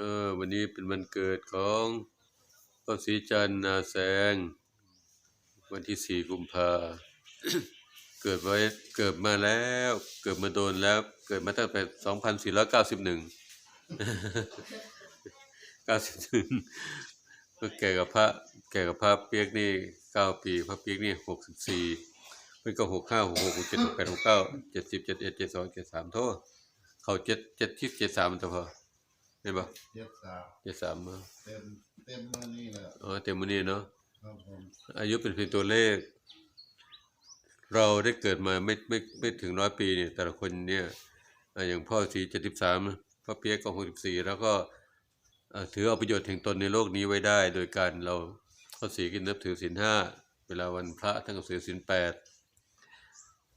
ออวันนี้เป็นวันเกิดของพ่อศรีจันทร์นาแสง วันที่สี่กุมภาเกิดไว้เกิดมาแล้ว เกิดมาโดนแล้ว เกิดมาตั้งแต่สองพันสี่ร้อยเก้าสิบหนึ่งเก้าสิบหนึ่งก็แก่กับพระแก่กับพระเปียกนี่เก้าปีพระเปียกนี่หกสิบสี่เพิ่นก็หกห้าหกหกหกเจ็ดหกแปดหกเก้าเจ็ดสิบเจ็ดเอ็ดเจ็ดสองเจ็ดสามโทษเขาเจ็ดเจ็ดที่เจ็ดสามมันตัวพอ เห็นปะเจ็ดสามเจ็ดสามมาเต็มเต็มมือนี่แหละอ๋อเต็มมือนี้เนาะครับผมอายุเป็นเพียงตัวเลข เราได้เกิดมาไม่ไม่ไม่ถึงร้อยปีเนี่ยแต่ละคนเนี่ยอ่าอย่างพ่อสีเจ็ดสิบสามพ่อเปียกก็หกสิบสี่แล้วก็อ่าถือเอาประโยชน์แห่งตนในโลกนี้ไว้ได้ โดยการเราพ่อสีกินนับถือศีลห้าเวลาวันพระท่านก็ถือศีลแปด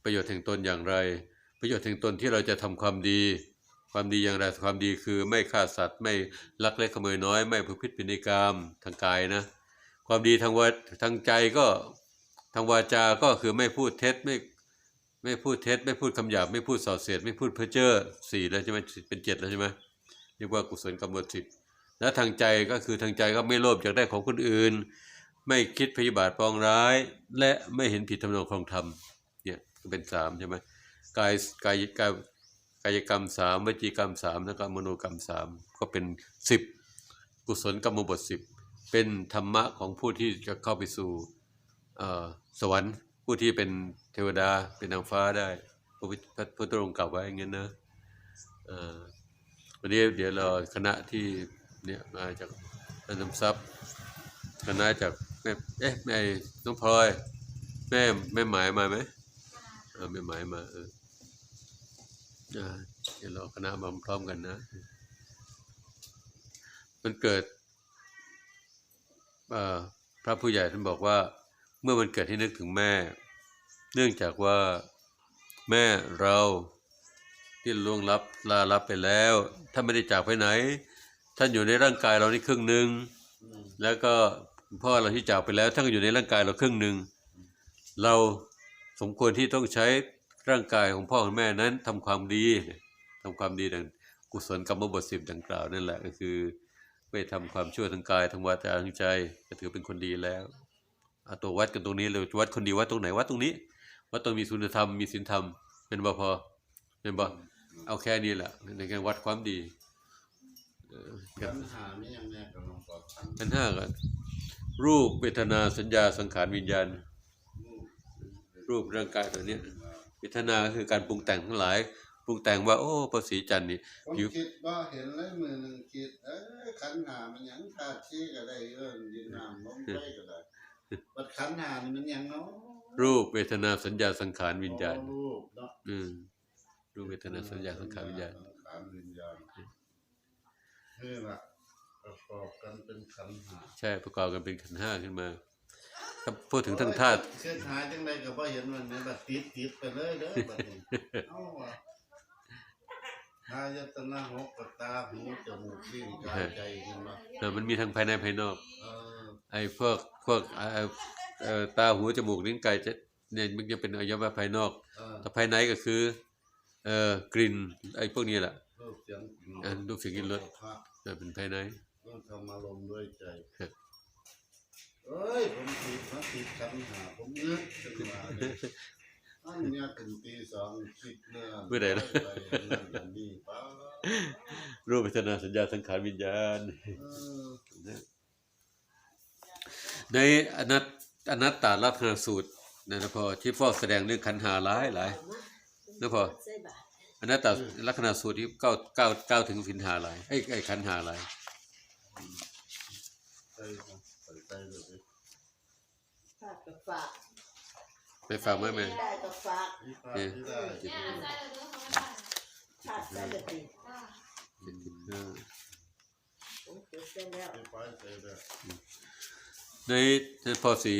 ประโยชน์แห่งตนอย่างไร ประโยชน์แห่งตนที่เราจะทำความดี ความดีอย่างไรความดีคือไม่ฆ่าสัตว์ไม่ลักเล็กขโมยน้อย ไม่ประพฤติผิดในกามทางกายนะ ความดีทางวาทางใจก็ทางวาจา ก็คือไม่พูดเท็จไม่ไม่พูดเท็จ ไม่พูดคำหยาบไม่พูดส่อเสียดไม่พูดเพ้อเจ้อสี่แล้วใช่ไหมเป็นเจ็ดแล้วใช่ไหมเรียกว่ากุศลกรรมบทสิบและทางใจก็คือทางใจก็ไม่โลภอยากได้ของคนอื่น ไม่คิดพยาบาทปองร้าย และไม่เห็นผิดทำนองครองธรรมเนี่ยเป็นสามใช่ไหมกายกายกาย กายกรรมสามวจีกรรมสามแล้วก็มโนกรรมสามก็เป็นสิบกุศลกรรมบทสิบเป็นธรรมะของผู้ที่จะเข้าไปสู่สวรรค์ผู้ที่เป็นเทวดาเป็นนางฟ้าได้พระพุทธองค์กล่าวไว้อย่างนั้นนะวันนี้เดี๋ยวเราคณะที่เนี่ยมาจากอันน้ำซับคณะจากแม่เอ๊ะแม่น้องพลอยแม่แม่หมายมาไหมเออแม่หมายมาเอออ่า เดี๋ยวเราคณะมาพร้อมกันนะ มันเกิดพระผู้ใหญ่ท่านบอกว่า เมื่อมันเกิดให้นึกถึงแม่ เนื่องจากว่าแม่เราที่ล่วงลับลาลับไปแล้วท่านไม่ได้จากไปไหน ท่านอยู่ในร่างกายเรานี่ครึ่งหนึ่งแล้วก็พ่อเราที่จากไปแล้วท่านก็อยู่ในร่างกายเราครึ่งหนึ่งเราสมควรที่ต้องใช้ ร่างกายของพ่อของแม่นั้นทำความดีทำความดีดังกุศลกรรมบทสิบดังกล่าวนั่นแหละก็คือไม่ทำความชั่วทางกายทางวาจาทางใจก็ถือเป็นคนดีแล้วเอาตัววัดกันตรงนี้เลยวัดคนดีวัดตรงไหนวัดตรงนี้วัดต้องมีคุณธรรมมีศีลธรรมเป็นบ่พอเป็นบ่เอาแค่นี้แหละในการวัดความดีคขันหาไม่ยังแน่กับหลวงพ่อขันขันห้ากันรูปเวทนาสัญญาสังขารวิญญาณรูปรูปร่างกายตัวเนี้ย เวทนาก็คือการปรุงแต่งทั้งหลาย ปรุงแต่งว่า โอ้พระศรีจันทร์นี่ผมผิวคิดว่าเห็นเลยมือหนึ่งคิดเอ้ยขันหามันหยังขาดชี้ก็ได้เอิ้นดินน้ำลมไฟก็ได้บัดขันหานี่มันหยังเนาะรูปเวทนาสัญญาสังขารวิญญาณอ๋อรูปเนาะอืมรูปเวทนาสัญญาสังขารวิญญาณ สังขารวิญญาณนี่ล่ะประกอบกันเป็นขันหา ใช่ประกอบกันเป็นขันธ์ห้าขึ้นมา ถ้าพูดถึงทั้งธาตุเส้นหาจังไดก็บ่เห็นมันเนี่ยบัดติดติดไปเลยเด้อบัดนี้เอ้าว่ะอายตนะหกกับตาหูจมูกลิ้นกายใจเห็นบ่เออมันมีทั้งภายในภายนอก เออไอ้พวกพวกเอ่อเอ่อตาหูจมูกลิ้นกายจะเนี่ยมันจะเป็นอวัยวะภายนอกเออแต่ภายในก็คือเอ่อกลิ่นไอ้พวกนี้แหละ รูปเสียงอ่ารูปเสียงกลิ่นรสพระเออเป็นภายในรูปธรรมารมณ์ด้วยใจครับ เอ้ยผมติดมาติดขันหาผมนึกขึ้นมาเลยอันเนี้ยถึงตีสองคิดเนื้อเมื่อไหร่ล่ะ ไปนั่นอย่างนี้ป้ารูปเวทนาสัญญาสังขารวิญญาณ เออในอนัตอนัตตาลักษณสูตรนะนะพอที่พ่อแสดงเรื่องขันธ์หาหลายหลายนะพออนัตตาลักษณสูตรที่เก้าเก้าเก้าถึงสินหาหลายไอ้ไอ้ขันธ์หาหลายใจนะใส่ใจเลยดิฝากกับฝากไปฟังไหมแม่ได้กับฝากที่ป้าที่ได้จิตฝากได้กับติดเจ็ดสิบห้าผมเกิดเส้นแล้วที่ป้าใจได้ในในพอสี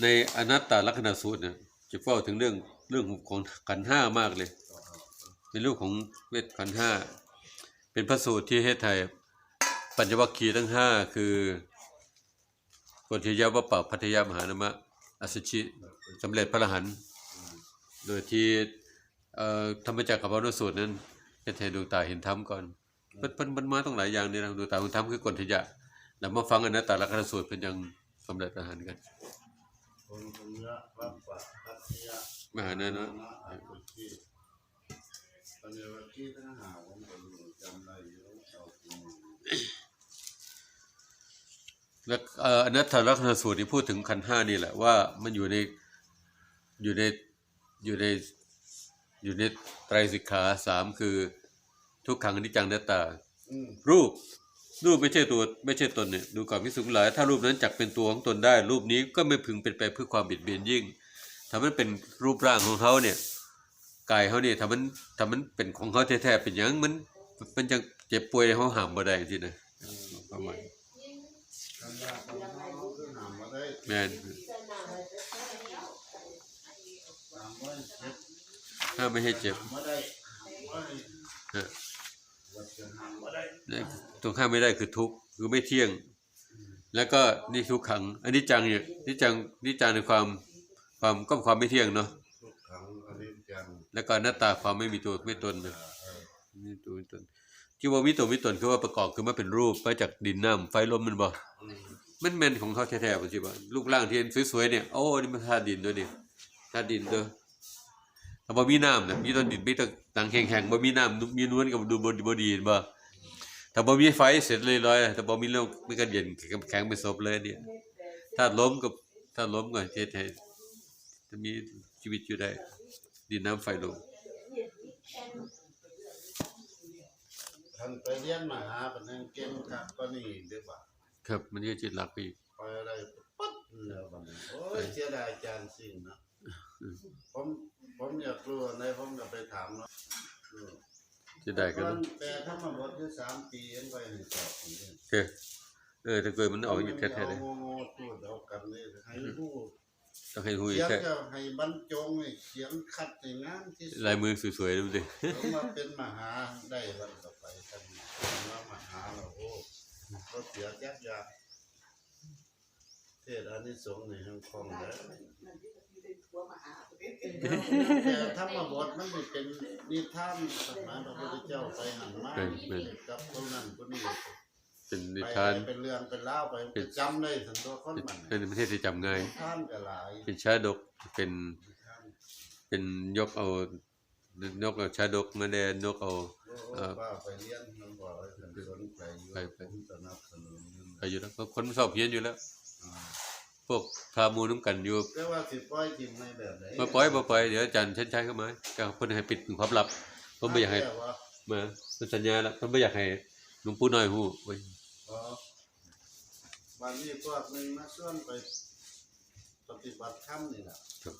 ในอนัตตาลักษณสูตรเนี่ยจะเฝ้าถึงเรื่องเรื่องของขันธ์ห้ามากเลยเป็นเรื่องของเวทขันธ์ห้าเป็นพระสูตรที่ให้ไทยปัญจวัคคีย์ทั้งห้าคือ กุฏิยาวะปะพัทยามหานามะอสชิสำเร็จพระอรหันต์โดยที่เอ่อธรรมจักรกับพระนสูตรนั้นให้ไทยดวงตาเห็นธรรมก่อนเพิ่นเพิ่นมันมาต้องหลายอย่างนี่นะดูตามคุณทำคือกฎทยะแล้วมาฟังกันนะแต่ละคณะสูตรเพิ่นยังสำเร็จอาหารกันคนคนเยอะรับปะพัทยามาหาแน่เนาะ อาคุที่ตอนนี้ว่าที่ทั้งหาผมก็รู้จำได้อยู่เอาที่มือ แล้วเอ่ออนัตถลักษณสูตรที่พูดถึงขันธ์ห้านี่แหละว่ามันอยู่ในอยู่ในอยู่ในอยู่ในไตรสิกขาสามคือทุกขังอนิจจังอนัตตาอืมรูปรูปไม่ใช่ตัวไม่ใช่ตนเนี่ยดูก่อนพิสุงหลาย ถ้ารูปนั้นจักเป็นตัวของตนได้ รูปนี้ก็ไม่พึงเป็นไปเพื่อความบิดเบียนยิ่งถ้ามันเป็นรูปร่างของเขาเนี่ยกายเขาเนี่ยถ้ามันถ้ามันเป็นของเขาแท้ๆเป็นอย่างมันมันจะเจ็บป่วยเขาห้ามบ่ได้จริงๆนะประมาณ แม่นตามไว้เจ็บถ้าไม่ให้เจ็บหามาได้หาไว้เออวัดจะหามาได้เนี่ยตรงข้ามไม่ได้คือทุกข์คือไม่เที่ยง แล้วก็นี่ทุกขัง อันนี้จังเนี่ยนี่จังนี่จังในความความก็ความไม่เที่ยงเนาะทุกครั้งอันนี้จังแล้วก็หน้าตาความไม่มีตัวไม่ตนนะเออมีตัวมีตน ที่ว่ามีตัวมีตนคือว่าประกอบคือมาเป็นรูปมาจากดินน้ำไฟลมมันบ่อืมมันแม่นของเขาแท้ๆบ่สิบ่รูปร่างที่เห็นสวยๆเนี่ยโอ้นี่มันธาตุดินตัวนี้ธาตุดินตัวถ้าบ่มีน้ำน่ะมีแต้นดินมีแต่หนังแข็งๆบ่มีน้ำมีนวลก็ดูบ่บ่ดีเห็นบ่ถ้าบ่มีไฟเสร็จเลยลอยถ้าบ่มีลมมันก็เย็นแข็งเป็นศพเลยเนี่ยถ้าล้มก็ถ้าล้มก็เฮ็ดให้จะมีชีวิตอยู่ได้ดินน้ำไฟลม ท่านไปเรียนมหาเป็นนังเก่งครับก็นี่เด้อบ่าครับมันก็จิตหลักไปอีกไปอะไรปั๊บแล้วบัดนี้โอ้ยเสียดายอาจารย์สิ่งนะผมผมอยากรู้ในผมก็ไปถามเนาะอืมจะได้กันมัเนาะนแต่ถ้ามาบดอยู่สามปีเองไปให้สอบนี่เออเออถ้าเกิดมันออกอยู่แท้ๆเลยโง่ๆพูดเอากันเลยให้ผู้ ต้องให้หูยเขียนแค่ก็ให้บรรจงให้เขียนคัดให้งามที่สุดลายมือสวยๆดูดิผมมาเป็นมหาได้วันต่อไปท่านว่ามหาเราโอ้ก็เสียแจ๊กยาเทศอานิสงส์ในทางคล่องแล้วแต่ธรรมบทมันไม่เป็นนิทานสมัยพระพุทธเจ้าไปหันมากับคนนั้นคนนี้ เป็นนิไปทานเป็นเรื่องเป็นเล่าวไปจำได้สันตัวคนมันเป็นประเทศที่จำง่ายนิทานก็หลายเป็นชาดกเป็นนิทานเป็นยกเอานกเอาชาดกมาแดนนกเอาโอ้ว่าไปเรียนมันบอกว่าฉันสนใจอยู่ไปไปผมสนับสนุนไปอยู่แล้วก็คนสอบเพี้ยนอยู่แล้วอ่าพวกพามูน้ำกันอยู่แต่ว่าสิปล่อยจริงในแบบไหนมาปล่อยมาปล่อยเดี๋ยวอาจารย์ชันชัยเข้ามาก็เพิ่นให้ปิดเป็นความลับผมไม่อยากให้แต่ว่ามาเป็นสัญญาแล้วเพิ่นไม่อยากให้หลวงปู่น้อยฮู้ ไว้อ๋อวันนี้พวกหนึงมาส่วนไปปฏิบัติธรรมนี่แหละครับ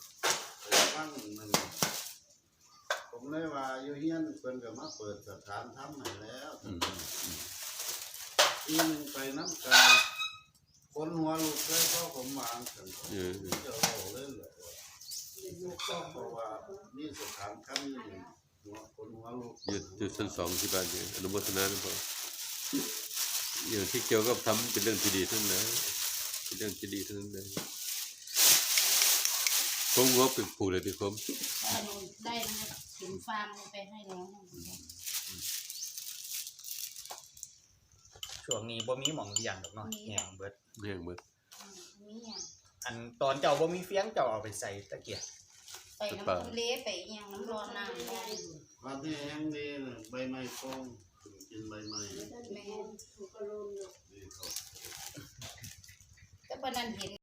ไปฟังมันผมเลยว่าอยู่เฮียนเพิ่นก็มาเปิดสถานธรรมให้แล้วอืมปีหนึงไปน้ำกันคนหัวลุกเลยเพราะผมวางกันเออจะเอาเล่นเลยก็เพราะว่านี่สถานธรรมนี่หัวคนหัวลุกอยู่อยู่ชั้นสองที่บ้านเนี่ยอนุโมทนานะพ่อ อย่างที่เกี่ยวกับทำเป็นเรื่องที่ดีทั้งนั้นเป็นเรื่องที่ดีทั้งนั้นเลยผมว่าเป็นผู้เลยที่ผมอันนี้ได้นะครับถึงฟาร์มไปให้แล้วนะช่วงนี้บ่มีหม่องเลี้ยงดอกเนาะแห้งเบิดแม่งหมดนี่อะอันตอนเจ้าบ่มีเฟียงเจ้าเอาไปใส่ตะเกียบไปน้ำทะเลไปอหยังน้ำร้อนน้ำได้วันนี้แห้งดีน่ะใบไม้โป้ง กินใบไม้แม่ดีเขา แต่ปานนั้นเห็น